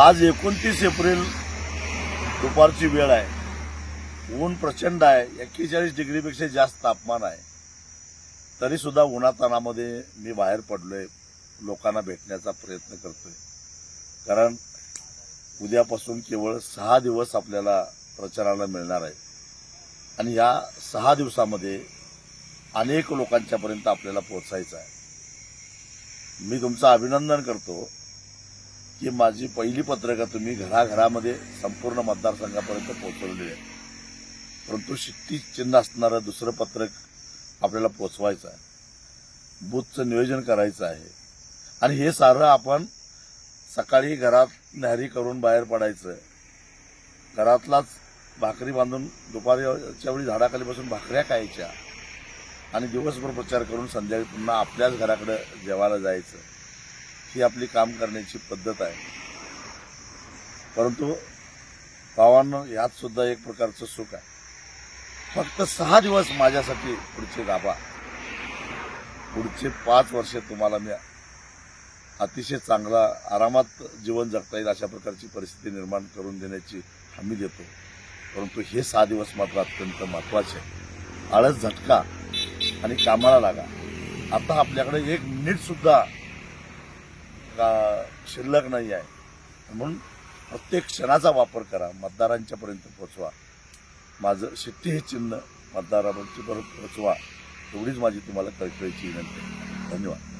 आज एकोणतीस एप्रिल दुपारची वेळ आहे. ऊन प्रचंड आहे. एक्केचाळीस डिग्रीपेक्षा जास्त तापमान आहे. तरीसुद्धा उन्हातानामध्ये मी बाहेर पडलो आहे लोकांना भेटण्याचा प्रयत्न करतो आहे कारण उद्यापासून केवळ सहा दिवस आपल्याला प्रचाराला मिळणार आहे. आणि या सहा दिवसामध्ये अनेक लोकांच्यापर्यंत आपल्याला पोचायचं आहे. मी तुमचं अभिनंदन करतो. की माझी पहिली पत्रकं तुम्ही घराघरामध्ये संपूर्ण मतदारसंघापर्यंत पोहोचवलेली आहे परंतु शिट्टी चिन्ह असणारं दुसरं पत्रक आपल्याला पोचवायचं आहे. बूथचं नियोजन करायचं आहे. आणि हे सारं आपण सकाळी घरात न्याहारी करून बाहेर पडायचं. घरातलाच भाकरी बांधून दुपारच्या वेळी झाडाखाली बसून भाकऱ्या खायच्या. आणि दिवसभर प्रचार करून संध्याकाळी पुन्हा आपल्याच घराकडे जेवायला जायचं. ही आपली काम करण्याची पद्धत आहे. परंतु भावांनो यात सुद्धा एक प्रकारचं सुख आहे. फक्त सहा दिवस माझ्यासाठी पुढचे गाभा. पुढचे पाच वर्ष तुम्हाला मी अतिशय चांगला आरामात जीवन जगता येईल अशा प्रकारची परिस्थिती निर्माण करून देण्याची हमी देतो. परंतु हे सहा दिवस मात्र अत्यंत महत्त्वाचे आहे. आळस झटका आणि कामाला लागा. आता आपल्याकडे एक मिनिटसुद्धा शिल्लक नाही आहे. म्हणून प्रत्येक क्षणाचा वापर करा मतदारांच्यापर्यंत पोचवा. माझं शिट्टी हे चिन्ह मतदारापर्यंत पोचवा. एवढीच माझी तुम्हाला कळकळीची विनंती धन्यवाद.